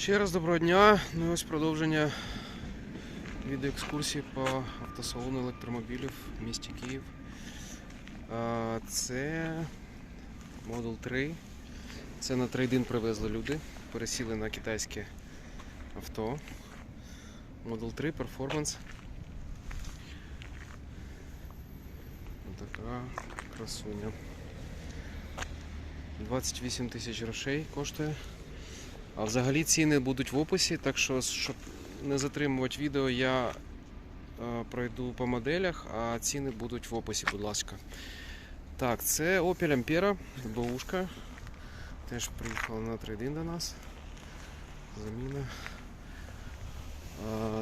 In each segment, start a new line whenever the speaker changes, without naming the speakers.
Ще раз доброго дня. Ну і ось продовження відеоекскурсії по автосалону електромобілів в місті Київ. Це Model 3. Це на трейдин привезли люди. Пересіли на китайське авто. Model 3 Performance. Така красуня. 28 тисяч грошей коштує. А взагалі ціни будуть в описі, так що, щоб не затримувати відео, я е, пройду по моделях, а ціни будуть в описі, будь ласка. Так, це Opel Ampera, БУшка. Теж приїхала на трейдин до нас. Заміна.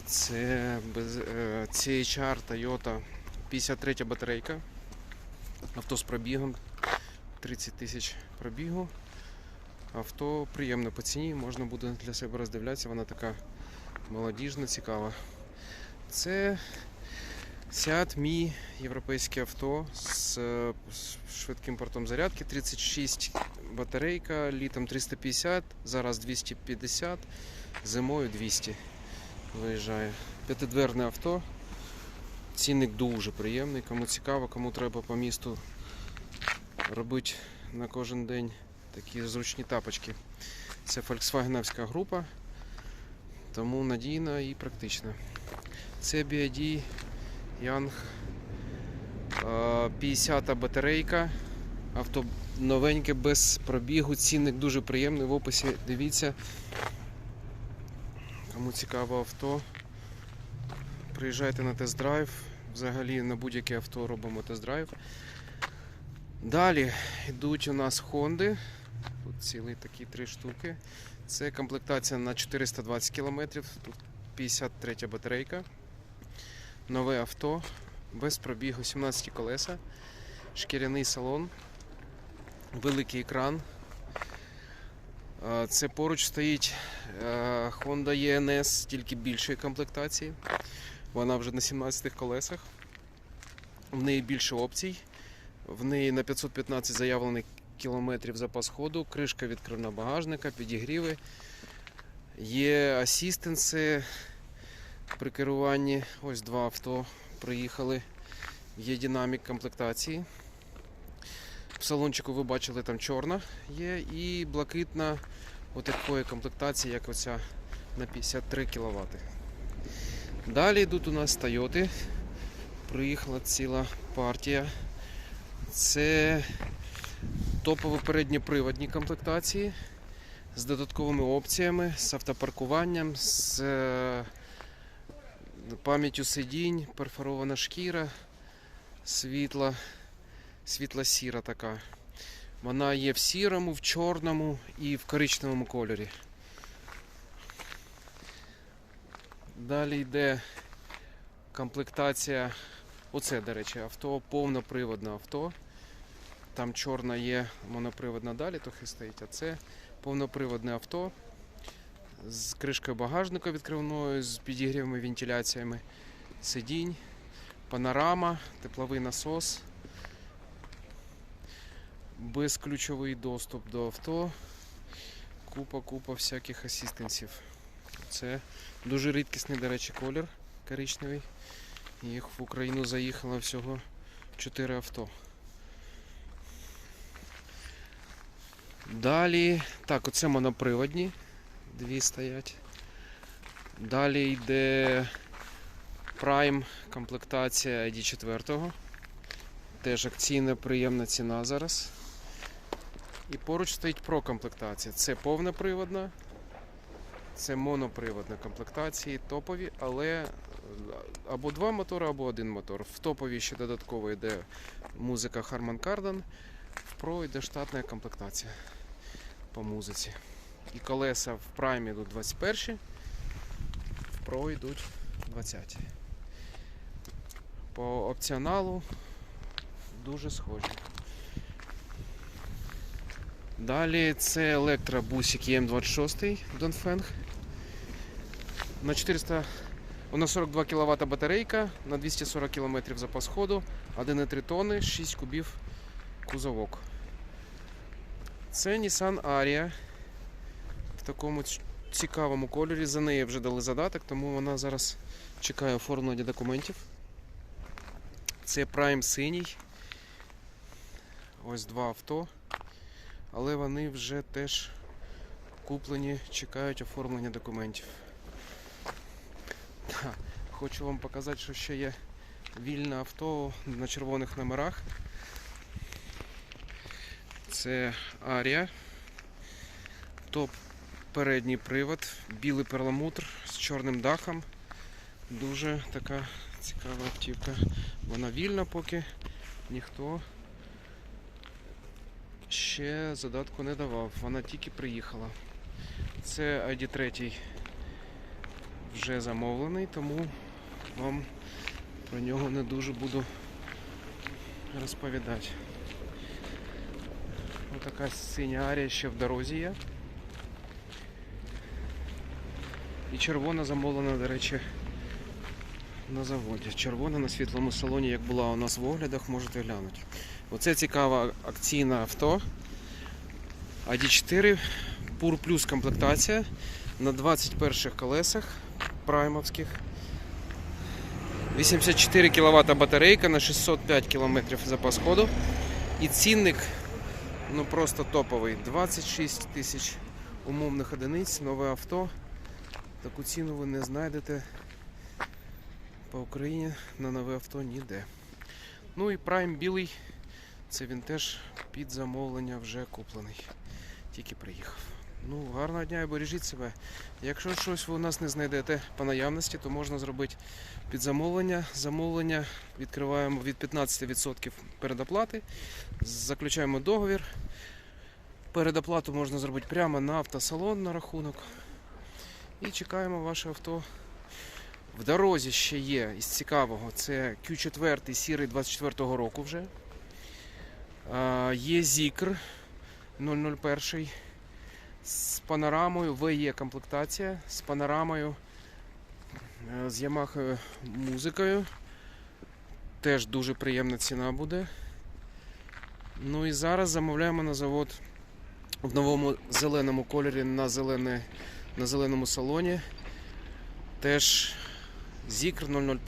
Це е, CHR Toyota 53 батарейка. Авто з пробігом 30 тисяч пробігу. Авто приємне по ціні, можна буде для себе роздивлятися, вона така молодіжна, цікава. Це Seat Mii, європейське авто з швидким портом зарядки, 36 батарейка, літом 350, зараз 250, зимою 200 виїжджає. П'ятидверне авто. Цінник дуже приємний, кому цікаво, кому треба по місту робити на кожен день такі зручні тапочки. Це Volkswagenівська група, тому надійна і практична. Це BID Young 50 батарейка. Авто новеньке без пробігу, цінник дуже приємний в описі. Дивіться. Кому цікаво авто, приїжджайте на тест-драйв. Взагалі на будь-яке авто робимо тест-драйв. Далі йдуть у нас Хонди. Тут цілий такі три штуки. Це комплектація на 420 км. Тут 53 батарейка. Нове авто. Без пробігу 17 колеса. Шкіряний салон. Великий екран. Це поруч стоїть е, Honda ENS, тільки більшої комплектації. Вона вже на 17 колесах. В неї більше опцій. В неї на 515 заявлений кілометрів запас ходу, кришка відкривна багажника, підігріви. Є асістенси при керуванні. Ось два авто приїхали. Є динамік комплектації. В салончику ви бачили, там чорна є і блакитна отакої комплектації, як оця на 53 кВт. Далі йдуть у нас Тойоти. Приїхала ціла партія. Це топові передньоприводні комплектації з додатковими опціями, з автопаркуванням, з е, пам'яттю сидінь, перфорована шкіра, світла, світла-сіра така. Вона є в сірому, в чорному і в коричневому кольорі. Далі йде комплектація. Оце, до речі, авто, повноприводне авто. Там чорна є моноприводна далі, трохи стоїть, а це повноприводне авто з кришкою багажника відкривною, з підігрівами вентиляціями сидінь, панорама, тепловий насос, безключовий доступ до авто, купа-купа всяких асістенсів. Це дуже рідкісний, до речі, колір коричневий. Їх в Україну заїхало всього 4 авто. Далі, так, оце моноприводні. Дві стоять. Далі йде Prime комплектація ID4. Теж акційна приємна ціна зараз. І поруч стоїть Pro комплектація. Це повноприводна, це моноприводна комплектації, топові, але е, або два мотори, або один мотор. В топові ще додатково йде музика Harman Kardon, в Pro йде штатна комплектація по музиці. І колеса в праймі йдуть 21, в Pro йдуть 20. По опціоналу дуже схожі. Далі це електробусик EM26 Dongfeng. На 400 на 42 кВт батарейка, на 240 км запас ходу, 1,3 тонни, 6 кубів кузовок. Це Nissan Aria в такому цікавому кольорі. За неї вже дали задаток, тому вона зараз чекає оформлення документів. Це Prime синій. Ось два авто. Але вони вже теж куплені, чекають оформлення документів. Хочу вам показати, що ще є вільне авто на червоних номерах. Це Арія. Топ передній привод, білий перламутр з чорним дахом. Дуже така цікава автівка. Вона вільна, поки ніхто ще задатку не давав. Вона тільки приїхала. Це ID3 вже замовлений, тому вам про нього не дуже буду розповідати. Ось така синя арія ще в дорозі є. І червона замовлена, до речі, на заводі. Червона на світлому салоні, як була у нас в оглядах, можете глянути. Оце цікаве акційне авто. ID4 Pur Plus комплектація на 21 колесах праймовських. 84 кВт батарейка на 605 км запас ходу. І цінник ну просто топовий. 26 тисяч умовних одиниць, нове авто. Таку ціну ви не знайдете по Україні на нове авто ніде. Ну і Prime білий, це він теж під замовлення вже куплений. Тільки приїхав. Ну, гарного дня і бережіть себе. Якщо щось ви у нас не знайдете по наявності, то можна зробити під замовлення. Замовлення відкриваємо від 15% передоплати, заключаємо договір. Передоплату можна зробити прямо на автосалон на рахунок. І чекаємо ваше авто. В дорозі ще є із цікавого. Це Q4 сірий 24-го року вже. Є Зікр 001 з панорамою, VE комплектація, з панорамою, е, з Yamaha музикою. Теж дуже приємна ціна буде. Ну і зараз замовляємо на завод в новому зеленому кольорі на, зелене, на зеленому салоні. Теж Зікр